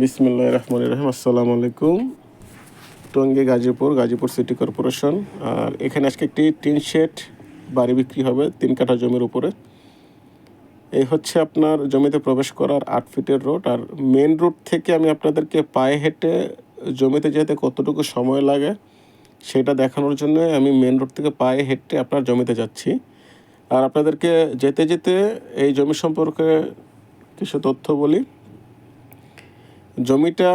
বিসমিল্লাহ রহমান রহিম। আসসালামু আলাইকুম। Tongi Gazipur Gazipur city corporation. আর এখানে আজকে একটি টিন শেড বাড়ি বিক্রি হবে তিন কাঠা জমির উপরে। এই হচ্ছে আপনার জমিতে প্রবেশ করার আট ফিটের রোড। আর মেন রোড থেকে আমি আপনাদেরকে পায়ে হেঁটে জমিতে যেতে কতটুকু সময় লাগে সেটা দেখানোর জন্য আমি মেন রোড থেকে পায়ে হেঁটে আপনার জমিতে যাচ্ছি। আর আপনাদেরকে যেতে যেতে এই জমি সম্পর্কে কিছু তথ্য বলি। জমিটা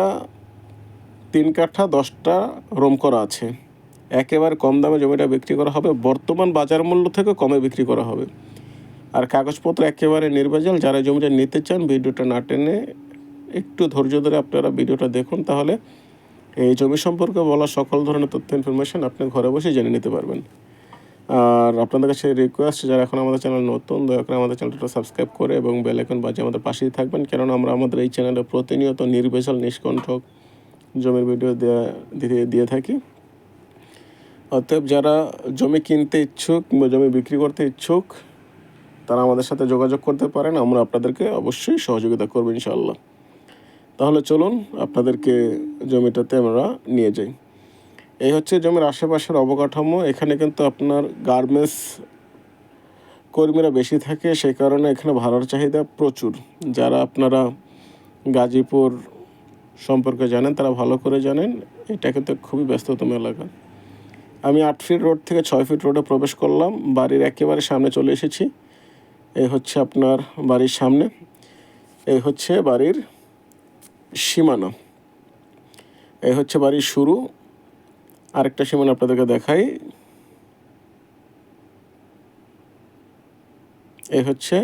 তিন কাঠা, দশটা রোম করা আছে। একেবারে কম দামে জমিটা বিক্রি করা হবে। বর্তমান বাজার মূল্য থেকে কমে বিক্রি করা হবে। আর কাগজপত্র একেবারে নির্ভেজাল। যারা জমিটা নিতে চান, ভিডিওটা না টেনে একটু ধৈর্য ধরে আপনারা ভিডিওটা দেখুন। তাহলে এই জমি সম্পর্কে বলা সকল ধরনের তথ্য, ইনফরমেশন আপনি ঘরে বসে জেনে নিতে পারবেন। আর আপনাদের কাছে রিকোয়েস্ট যারা এখন আমাদের চ্যানেল নতুন, দয়া করে আমাদের চ্যানেলটা সাবস্ক্রাইব করে এবং বেল আইকন বাজিয়ে আমাদের পাশেই থাকবেন। কেননা আমরা আমাদের এই চ্যানেলে প্রতিনিয়ত নির্ভেজাল, নিষ্কণ্ঠক জমির ভিডিও দেওয়া দিয়ে দিয়ে থাকি। অতএব যারা জমি কিনতে ইচ্ছুক কিংবা জমি বিক্রি করতে ইচ্ছুক, তারা আমাদের সাথে যোগাযোগ করতে পারেন। আমরা আপনাদেরকে অবশ্যই সহযোগিতা করব ইনশাআল্লাহ। তাহলে চলুন, আপনাদেরকে জমিটাতে আমরা নিয়ে যাই। এই হচ্ছে জমির আশেপাশের অবকাঠামো। এখানে কিন্তু আপনার গার্মেন্টস কর্মীরা বেশি থাকে, সেই কারণে এখানে ভাড়ার চাহিদা প্রচুর। যারা আপনারা গাজীপুর সম্পর্কে জানেন, তারা ভালো করে জানেন, এটা কিন্তু খুবই ব্যস্ততম এলাকা। আমি আট ফিট রোড থেকে ছয় ফিট রোডে প্রবেশ করলাম, বাড়ির একেবারে সামনে চলে এসেছি। এই হচ্ছে আপনার বাড়ির সামনে এই হচ্ছে বাড়ির সীমানা। এই হচ্ছে বাড়ির শুরু আরেকটা সীমানা আপনাদেরকে দেখাই। এই হচ্ছে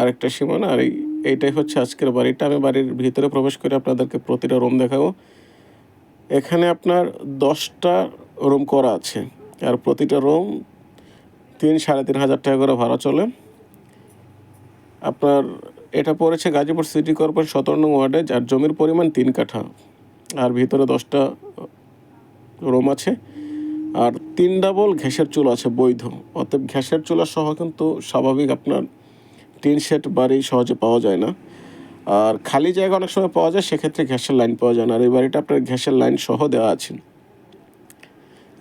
আরেকটা সীমানা, আর এই এইটাই হচ্ছে আজকের বাড়িটা। আমি বাড়ির ভিতরে প্রবেশ করে আপনাদেরকে প্রতিটা রুম দেখাবো। এখানে আপনার দশটা রুম করা আছে, আর প্রতিটা রুম তিন সাড়ে তিন হাজার টাকা করে ভাড়া চলে। আপনার এটা পড়েছে গাজীপুর সিটি কর্পোরেশন সতেরো নং ওয়ার্ডে, যার জমির পরিমাণ তিন কাঠা, আর ভিতরে দশটা রুম আছে। আর তিন ডাবল ঘ্যাসের চুলা আছে, বৈধ। অতএব ঘ্যাসের চুলা সহ কিন্তু স্বাভাবিক আপনার টিন সেট বাড়ি সহজে পাওয়া যায় না। আর খালি জায়গা অনেক সময় পাওয়া যায়, সেক্ষেত্রে গ্যাসের লাইন পাওয়া যায় না। আর এই বাড়িটা আপনার গ্যাসের লাইন সহ দেওয়া আছে।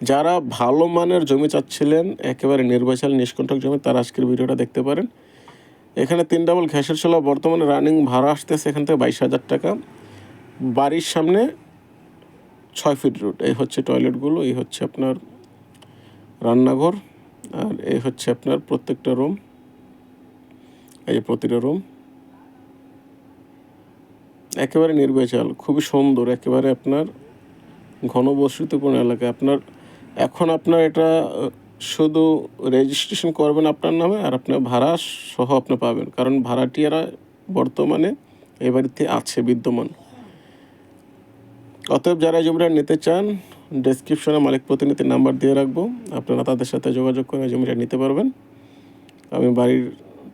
যারা ভালো মানের জমি চাচ্ছিলেন, একেবারে নির্বাচন নিষ্কণ্ঠক জমি, তারা আজকের ভিডিওটা দেখতে পারেন। এখানে তিন ডাবল ঘ্যাসের চুলা, বর্তমানে রানিং ভাড়া আসতেছে এখান থেকে বাইশ হাজার টাকা। বাড়ির সামনে ছয় ফিট রুট এই হচ্ছে টয়লেটগুলো এই হচ্ছে আপনার রান্নাঘর, আর এই হচ্ছে আপনার প্রত্যেকটা রুম এই যে প্রতিটা রুম একেবারে নির্বেচাল খুবই সুন্দর, একেবারে আপনার ঘনবসতিপূর্ণ এলাকা। আপনার, এখন আপনার এটা, শুধু রেজিস্ট্রেশন করবেন আপনার নামে, আর আপনার ভাড়া সহ আপনি পাবেন। কারণ ভাড়াটিয়ারা বর্তমানে এই বাড়িতে আছে, বিদ্যমান। অতএব যারা জমিটা নিতে চান ডেসক্রিপশনে মালিক প্রতিনিধির নাম্বার দিয়ে রাখব। আপনারা তাদের সাথে যোগাযোগ করে জমিটা নিতে পারবেন। আমি বাড়ির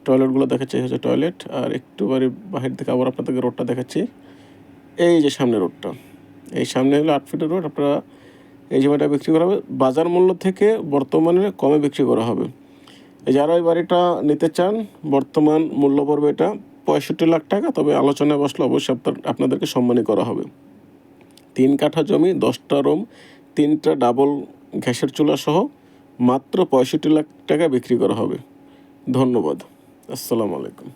টয়লেটগুলো দেখাচ্ছি হচ্ছে টয়লেট আর একটু বাড়ির বাহির থেকে আবার আপনাদেরকে রোডটা দেখাচ্ছি। এই যে সামনে রোডটা এই সামনে হলো আট ফিটের রোড আপনারা এই জমিটা বিক্রি করা হবে। বাজার মূল্য থেকে বর্তমানে কমে বিক্রি করা হবে। যারা এই বাড়িটা নিতে চান, বর্তমান মূল্য পড়বে এটা পঁয়ষট্টি লাখ টাকা, তবে আলোচনায় বসলে অবশ্যই আপনাদেরকে সম্মানী করা হবে। তিন কাঠা জমি, দশটা রুম, তিনটা ডাবল গ্যাসের চুলা সহ মাত্র পঁয়ষট্টি লাখ টাকা বিক্রি করা হবে। ধন্যবাদ। আসসালামু আলাইকুম।